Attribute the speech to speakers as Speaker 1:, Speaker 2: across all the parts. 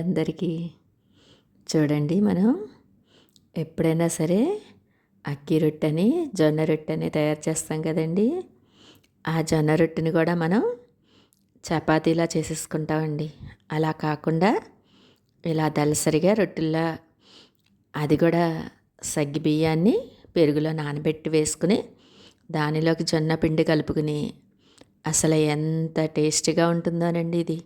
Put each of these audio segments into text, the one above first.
Speaker 1: అందరికీ చూడండి మనం ఎప్పుడైనా సరే అక్కి రొట్టెని జొన్న రొట్టెని తయారు చేస్తాం కదండి. ఆ జొన్న రొట్టెని కూడా మనం చపాతీలా చేసేసుకుంటామండి. అలా కాకుండా ఇలా దలసరిగా రొట్టెల్లా అది కూడా సగ్గి బియ్యాన్ని పెరుగులో నానబెట్టి వేసుకుని దానిలోకి జొన్న పిండి కలుపుకుని అసలు ఎంత టేస్టీగా ఉంటుందోనండి ఇది.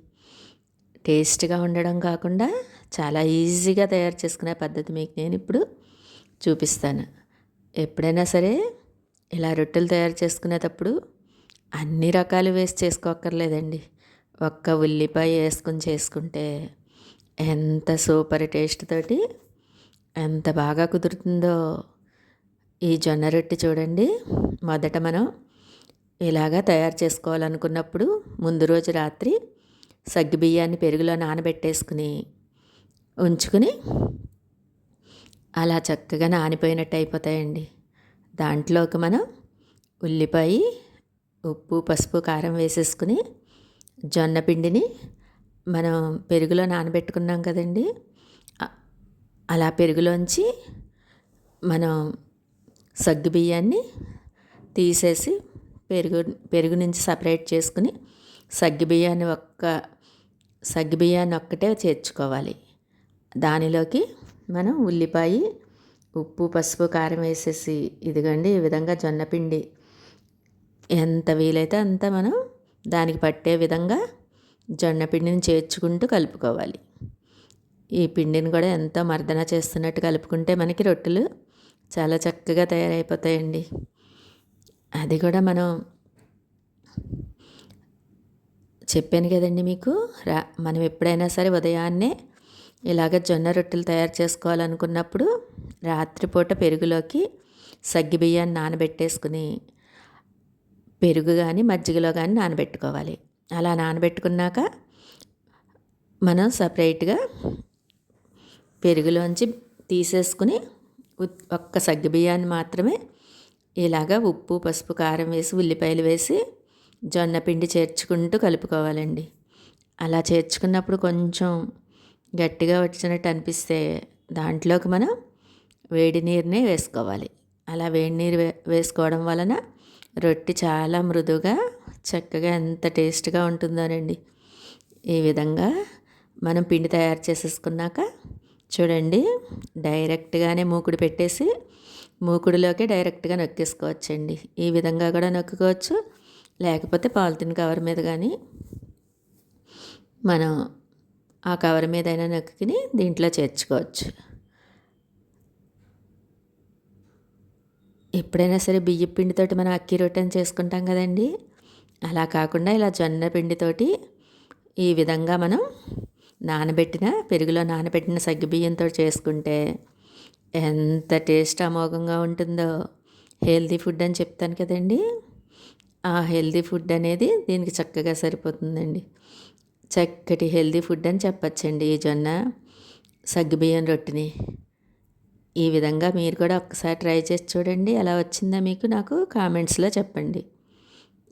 Speaker 1: టేస్ట్గా ఉండడం కాకుండా చాలా ఈజీగా తయారు చేసుకునే పద్ధతి మీకు నేను ఇప్పుడు చూపిస్తాను. ఎప్పుడైనా సరే ఇలా రొట్టెలు తయారు చేసుకునేటప్పుడు అన్ని రకాలు వేసి చేసుకోక్కర్లేదండి. ఒక్క ఉల్లిపాయ వేసుకుని చేసుకుంటే ఎంత సూపర్ టేస్ట్ తోటి ఎంత బాగా కుదురుతుందో ఈ జొన్న రొట్టె చూడండి. మొదట మనం ఇలాగా తయారు చేసుకోవాలనుకున్నప్పుడు ముందు రోజు రాత్రి సగ్గుబియ్యాన్ని పెరుగులో నానబెట్టేసుకుని ఉంచుకుని అలా చక్కగా నానిపోయినట్టు అయిపోతాయండి. దాంట్లోకి మనం ఉల్లిపాయ ఉప్పు పసుపు కారం వేసేసుకుని జొన్న పిండిని మనం పెరుగులో నానబెట్టుకున్నాం కదండి. అలా పెరుగులోంచి మనం సగ్గు బియ్యాన్ని తీసేసి పెరుగు పెరుగు నుంచి సపరేట్ చేసుకుని సగ్గు బియ్యాన్ని ఒక్క సగ్గుబియ్యాన్ని ఒక్కటే చేర్చుకోవాలి. దానిలోకి మనం ఉల్లిపాయ ఉప్పు పసుపు కారం వేసేసి ఇదిగండి ఈ విధంగా జొన్నపిండి ఎంత వీలైతే అంత మనం దానికి పట్టే విధంగా జొన్నపిండిని చేర్చుకుంటూ కలుపుకోవాలి. ఈ పిండిని కూడా ఎంతో మర్దన చేస్తున్నట్టు కలుపుకుంటే మనకి రొట్టెలు చాలా చక్కగా తయారైపోతాయండి. అది కూడా మనం చెప్పాను కదండి మీకు. రా మనం ఎప్పుడైనా సరే ఉదయాన్నే ఇలాగ జొన్న రొట్టెలు తయారు చేసుకోవాలనుకున్నప్పుడు రాత్రిపూట పెరుగులోకి సగ్గిబియ్యాన్ని నానబెట్టేసుకుని పెరుగు కానీ మజ్జిగలో కానీ నానబెట్టుకోవాలి. అలా నానబెట్టుకున్నాక మనం సపరేట్గా పెరుగులోంచి తీసేసుకుని ఒక్క సగ్గిబియ్యాన్ని మాత్రమే ఇలాగ ఉప్పు పసుపు కారం వేసి ఉల్లిపాయలు వేసి జొన్న పిండి చేర్చుకుంటూ కలుపుకోవాలండి. అలా చేర్చుకున్నప్పుడు కొంచెం గట్టిగా వచ్చినట్టు అనిపిస్తే దాంట్లోకి మనం వేడి నీరునే వేసుకోవాలి. అలా వేడి నీరు వేసుకోవడం వలన రొట్టె చాలా మృదుగా చక్కగా ఎంత టేస్ట్గా ఉంటుందోనండి. ఈ విధంగా మనం పిండి తయారు చేసేసుకున్నాక చూడండి డైరెక్ట్గానే మూకుడు పెట్టేసి మూకుడులోకి డైరెక్ట్గా నొక్కేసుకోవచ్చండి. ఈ విధంగా కూడా నొక్కుకోవచ్చు. లేకపోతే పాలిథిన్ కవర్ మీద కానీ మనం ఆ కవర్ మీద అయినా నొక్కిని దీంట్లో చేర్చుకోవచ్చు. ఎప్పుడైనా సరే బియ్య పిండితోటి మనం అక్కి రొట్టెని చేసుకుంటాం కదండి. అలా కాకుండా ఇలా జొన్న పిండితోటి ఈ విధంగా మనం నానబెట్టిన పెరుగులో నానబెట్టిన సగ్గుబియ్యంతో చేసుకుంటే ఎంత టేస్ట్ అమోఘంగా ఉంటుందో. హెల్తీ ఫుడ్ అని చెప్తాను కదండీ. ఆ హెల్దీ ఫుడ్ అనేది దీనికి చక్కగా సరిపోతుందండి. చక్కటి హెల్దీ ఫుడ్ అని చెప్పచ్చండి ఈ జొన్న సగ్గుబియ్యం రొట్టెని. ఈ విధంగా మీరు కూడా ఒక్కసారి ట్రై చేసి చూడండి ఎలా వచ్చిందో మీకు నాకు కామెంట్స్లో చెప్పండి.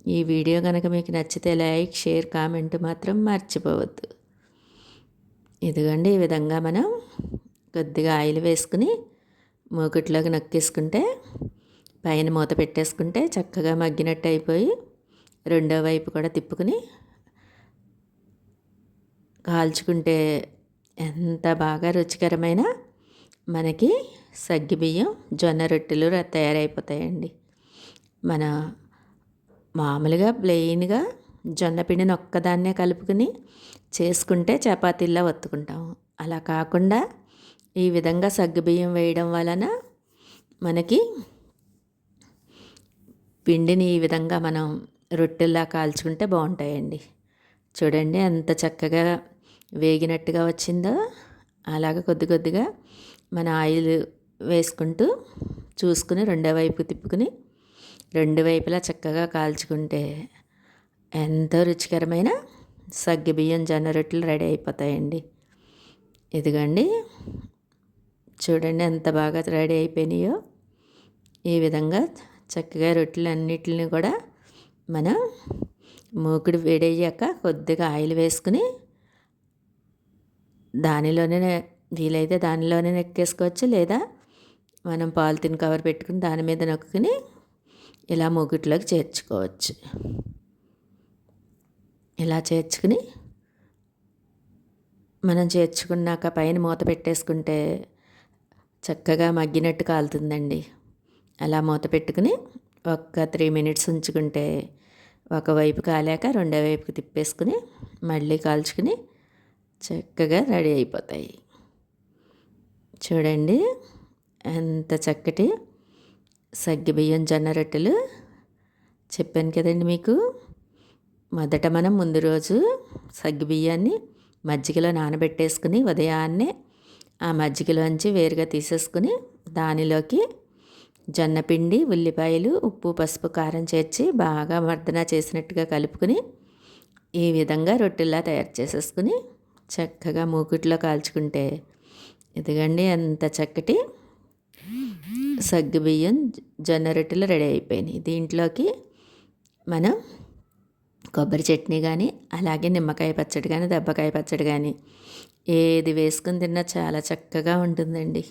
Speaker 1: ఈ వీడియో కనుక మీకు నచ్చితే లైక్ షేర్ కామెంట్ మాత్రం మర్చిపోవద్దు. ఇదిగోండి ఈ విధంగా మనం కొద్దిగా ఆయిల్ వేసుకుని మూకుట్లోకి నొక్కేసుకుంటే పైన మూత పెట్టేసుకుంటే చక్కగా మగ్గినట్టు అయిపోయి రెండో వైపు కూడా తిప్పుకుని కాల్చుకుంటే ఎంత బాగా రుచికరమైన మనకి సగ్గిబియ్యం జొన్న రొట్టెలు తయారైపోతాయండి. మన మామూలుగా ప్లెయిన్గా జొన్న పిండిని ఒక్కదాన్నే కలుపుకుని చేసుకుంటే చపాతీల్లో ఒత్తుకుంటాము. అలా కాకుండా ఈ విధంగా సగ్గుబియ్యం వేయడం వలన మనకి పిండిని ఈ విధంగా మనం రొట్టెల్లా కాల్చుకుంటే బాగుంటాయండి. చూడండి ఎంత చక్కగా వేగినట్టుగా వచ్చిందో. అలాగ కొద్ది కొద్దిగా మన ఆయిల్ వేసుకుంటూ చూసుకుని రెండో వైపు తిప్పుకుని రెండు వైపులా చక్కగా కాల్చుకుంటే ఎంతో రుచికరమైన సగ్గిబియ్యం జొన్న రొట్టెలు రెడీ అయిపోతాయండి. ఇదిగండి. చూడండి ఎంత బాగా రెడీ అయిపోయినాయో. ఈ విధంగా చక్కగా రొట్టెలు అన్నిటిని కూడా మనం మూకుడు వేడయ్యాక కొద్దిగా ఆయిల్ వేసుకుని దానిలోనే వీలైతే దానిలోనే నెక్కేసుకోవచ్చు. లేదా మనం పాలిథిన్ కవర్ పెట్టుకుని దాని మీద నొక్కుని ఇలా మూగిట్లోకి చేర్చుకోవచ్చు. ఇలా చేర్చుకుని మనం చేర్చుకున్నాక పైన మూత పెట్టేసుకుంటే చక్కగా మగ్గినట్టు కాలుతుందండి. అలా మూత పెట్టుకుని ఒక్క త్రీ మినిట్స్ ఉంచుకుంటే ఒకవైపు కాలాక రెండో వైపుకి తిప్పేసుకుని మళ్ళీ కాల్చుకుని చక్కగా రెడీ అయిపోతాయి. చూడండి ఎంత చక్కటి సగ్గిబియ్యం జొన్న రొట్టెలు చెప్పాను కదండి మీకు. మొదట మనం ముందు రోజు సగ్గిబియ్యాన్ని మజ్జిగలో నానబెట్టేసుకుని ఉదయాన్నే ఆ మజ్జిగలోంచి వేరుగా తీసేసుకుని దానిలోకి జొన్నపిండి ఉల్లిపాయలు ఉప్పు పసుపు కారం చేర్చి బాగా మర్దన చేసినట్టుగా కలుపుకుని ఈ విధంగా రొట్టెలా తయారు చేసేసుకుని చక్కగా మూకుట్లో కాల్చుకుంటే ఇదిగండి అంత చక్కటి సగ్గుబియ్యం జొన్న రొట్టెలు రెడీ అయిపోయినాయి. దీంట్లోకి మనం కొబ్బరి చట్నీ కానీ అలాగే నిమ్మకాయ పచ్చడి కానీ దెబ్బకాయ పచ్చడి కానీ ఏది వేసుకుని తిన్నా చాలా చక్కగా ఉంటుందండి.